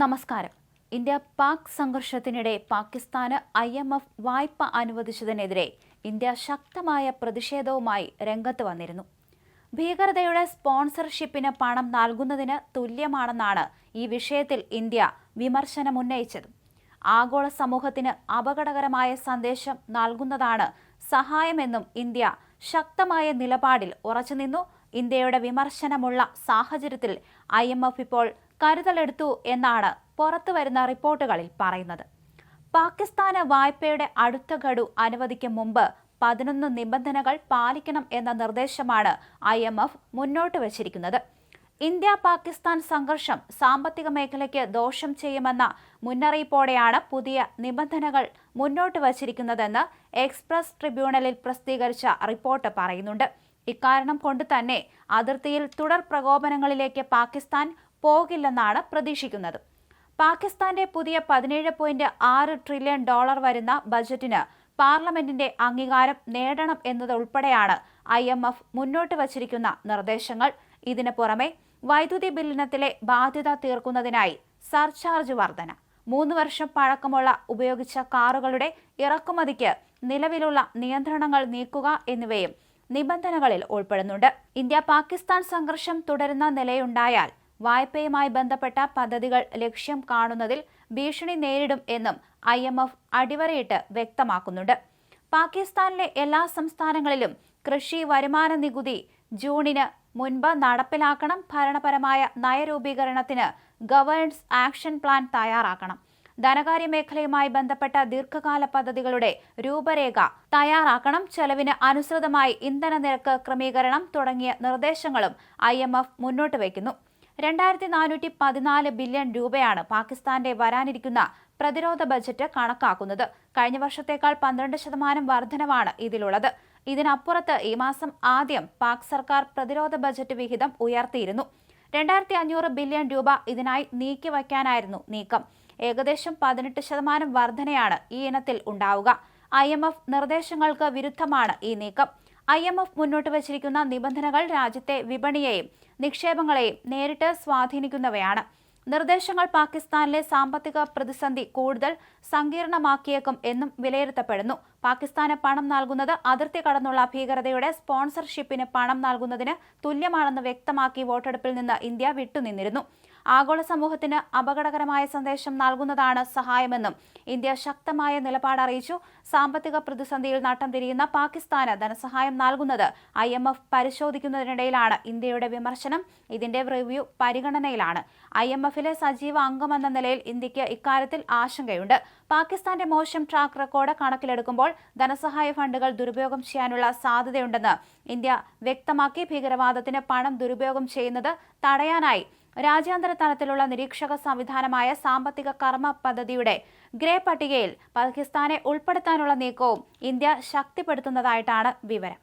നമസ്കാരം. ഇന്ത്യ പാക് സംഘർഷത്തിനിടെ പാകിസ്ഥാന് I M F വായ്പ അനുവദിച്ചതിനെതിരെ ഇന്ത്യ ശക്തമായ പ്രതിഷേധവുമായി രംഗത്ത് വന്നിരുന്നു. ഭീകരതയുടെ സ്പോൺസർഷിപ്പിന് പണം നൽകുന്നതിന് തുല്യമാണെന്നാണ് ഈ വിഷയത്തിൽ ഇന്ത്യ വിമർശനമുന്നയിച്ചത്. ആഗോള സമൂഹത്തിന് അപകടകരമായ സന്ദേശം നൽകുന്നതാണ് സഹായമെന്നും ഇന്ത്യ ശക്തമായ നിലപാടിൽ ഉറച്ചുനിന്നു. ഇന്ത്യയുടെ വിമർശനമുള്ള സാഹചര്യത്തിൽ ഐ ഇപ്പോൾ കരുതലെടുത്തു എന്നാണ് പുറത്തുവരുന്ന റിപ്പോർട്ടുകളിൽ പറയുന്നത്. പാകിസ്ഥാന് വായ്പയുടെ അടുത്ത ഗഡു അനുവദിക്കും മുമ്പ് പതിനൊന്ന് നിബന്ധനകൾ പാലിക്കണം എന്ന നിർദ്ദേശമാണ് ഐ എം എഫ് മുന്നോട്ട് വച്ചിരിക്കുന്നത്. ഇന്ത്യ പാകിസ്ഥാൻ സംഘർഷം സാമ്പത്തിക മേഖലയ്ക്ക് ദോഷം ചെയ്യുമെന്ന മുന്നറിയിപ്പോടെയാണ് പുതിയ നിബന്ധനകൾ മുന്നോട്ട് വച്ചിരിക്കുന്നതെന്ന് എക്സ്പ്രസ് ട്രിബ്യൂണലിൽ പ്രസിദ്ധീകരിച്ച റിപ്പോർട്ട് പറയുന്നുണ്ട്. ഇക്കാരണം കൊണ്ട് തന്നെ അതിർത്തിയിൽ തുടർ പ്രകോപനങ്ങളിലേക്ക് പാകിസ്ഥാൻ പോകില്ലെന്നാണ് പ്രതീക്ഷിക്കുന്നത്. പാകിസ്ഥാന്റെ പുതിയ പതിനേഴ് പോയിന്റ് ആറ് ട്രില്യൺ ഡോളർ വരുന്ന ബജറ്റിന് പാർലമെന്റിന്റെ അംഗീകാരം നേടണം എന്നതുൾപ്പെടെയാണ് ഐ എം എഫ് മുന്നോട്ട് വച്ചിരിക്കുന്ന നിർദ്ദേശങ്ങൾ. ഇതിനു പുറമെ വൈദ്യുതി ബില്ലിനത്തിലെ ബാധ്യത തീർക്കുന്നതിനായി സർചാർജ് വർധന മൂന്ന് വർഷം പഴക്കമുള്ള ഉപയോഗിച്ച കാറുകളുടെ ഇറക്കുമതിക്ക് നിലവിലുള്ള നിയന്ത്രണങ്ങൾ നീക്കുക എന്നിവയും നിബന്ധനകളിൽ ഉൾപ്പെടുന്നുണ്ട്. ഇന്ത്യ പാകിസ്ഥാൻ സംഘർഷം തുടരുന്ന നിലയുണ്ടായാൽ വായ്പയുമായി ബന്ധപ്പെട്ട പദ്ധതികൾ ലക്ഷ്യം കാണുന്നതിൽ ഭീഷണി നേരിടും എന്നും ഐ എം എഫ് അടിവരയിട്ട് വ്യക്തമാക്കുന്നുണ്ട്. പാകിസ്ഥാനിലെ എല്ലാ സംസ്ഥാനങ്ങളിലും കൃഷി വരുമാന നികുതി ജൂണിന് മുൻപ് നടപ്പിലാക്കണം ഭരണപരമായ നയരൂപീകരണത്തിന് ഗവേണൻസ് ആക്ഷൻ പ്ലാൻ തയ്യാറാക്കണം. ധനകാര്യ മേഖലയുമായി ബന്ധപ്പെട്ട ദീർഘകാല പദ്ധതികളുടെ രൂപരേഖ തയ്യാറാക്കണം ചെലവിന് അനുസൃതമായി ഇന്ധന നിരക്ക് ക്രമീകരണം തുടങ്ങിയ നിർദ്ദേശങ്ങളും ഐ മുന്നോട്ട് വയ്ക്കുന്നു. രണ്ടായിരത്തി നാനൂറ്റി പതിനാല് ബില്യൺ രൂപയാണ് പാകിസ്ഥാന്റെ വരാനിരിക്കുന്ന പ്രതിരോധ ബജറ്റ് കണക്കാക്കുന്നത്. കഴിഞ്ഞ വർഷത്തേക്കാൾ പന്ത്രണ്ട് ശതമാനം വർധനവാണ് ഇതിലുള്ളത്. ഇതിനപ്പുറത്ത് ഈ മാസം ആദ്യം പാക് സർക്കാർ പ്രതിരോധ ബജറ്റ് വിഹിതം ഉയർത്തിയിരുന്നു. രണ്ടായിരത്തി അഞ്ഞൂറ് ബില്യൺ രൂപ ഇതിനായി നീക്കിവയ്ക്കാനായിരുന്നു നീക്കം. ഏകദേശം പതിനെട്ട് ശതമാനം വർധനയാണ് ഈ ഇനത്തിൽ ഉണ്ടാവുക. ഐ നിർദ്ദേശങ്ങൾക്ക് വിരുദ്ധമാണ് ഈ നീക്കം. ഐ എം എഫ് മുന്നോട്ട് വച്ചിരിക്കുന്ന നിബന്ധനകൾ രാജ്യത്തെ വിപണിയെയും നിക്ഷേപങ്ങളെയും നേരിട്ട് സ്വാധീനിക്കുന്നവയാണ്. നിർദ്ദേശങ്ങൾ പാകിസ്ഥാനിലെ സാമ്പത്തിക പ്രതിസന്ധി കൂടുതൽ സങ്കീർണമാക്കിയേക്കും എന്നും വിലയിരുത്തപ്പെടുന്നു. പാകിസ്ഥാന് പണം നൽകുന്നത് അതിർത്തി കടന്നുള്ള ഭീകരതയുടെ സ്പോൺസർഷിപ്പിന് പണം നൽകുന്നതിന് തുല്യമാണെന്ന് വ്യക്തമാക്കി വോട്ടെടുപ്പിൽ നിന്ന് ഇന്ത്യ വിട്ടുനിന്നിരുന്നു. ആഗോള സമൂഹത്തിന് അപകടകരമായ സന്ദേശം നൽകുന്നതാണ് സഹായമെന്നും ഇന്ത്യ ശക്തമായ നിലപാട് അറിയിച്ചു. സാമ്പത്തിക പ്രതിസന്ധിയിൽ നട്ടം തിരിയുന്ന പാകിസ്ഥാന് ധനസഹായം നൽകുന്നത് ഐ എം എഫ് പരിശോധിക്കുന്നതിനിടയിലാണ്. ഇന്ത്യയുടെ വിമർശനം ഇതിന്റെ റിവ്യൂ പരിഗണനയിലാണ്. ഐ എം എഫിലെ സജീവ അംഗമെന്ന നിലയിൽ ഇന്ത്യയ്ക്ക് ഇക്കാര്യത്തിൽ ആശങ്കയുണ്ട്. പാകിസ്ഥാന്റെ മോശം ട്രാക്ക് റെക്കോർഡ് കണക്കിലെടുക്കുമ്പോൾ ധനസഹായ ഫണ്ടുകൾ ദുരുപയോഗം ചെയ്യാനുള്ള സാധ്യതയുണ്ടെന്ന് ഇന്ത്യ വ്യക്തമാക്കി. ഭീകരവാദത്തിന് പണം ദുരുപയോഗം ചെയ്യുന്നത് തടയാനായി രാജ്യാന്തര തലത്തിലുള്ള നിരീക്ഷക സംവിധാനമായ സാമ്പത്തിക കർമ്മ പദ്ധതിയുടെ ഗ്രേ പട്ടികയിൽ പാകിസ്ഥാനെ ഉൾപ്പെടുത്താനുള്ള നീക്കവും ഇന്ത്യ ശക്തിപ്പെടുത്തുന്നതായിട്ടാണ് വിവരം.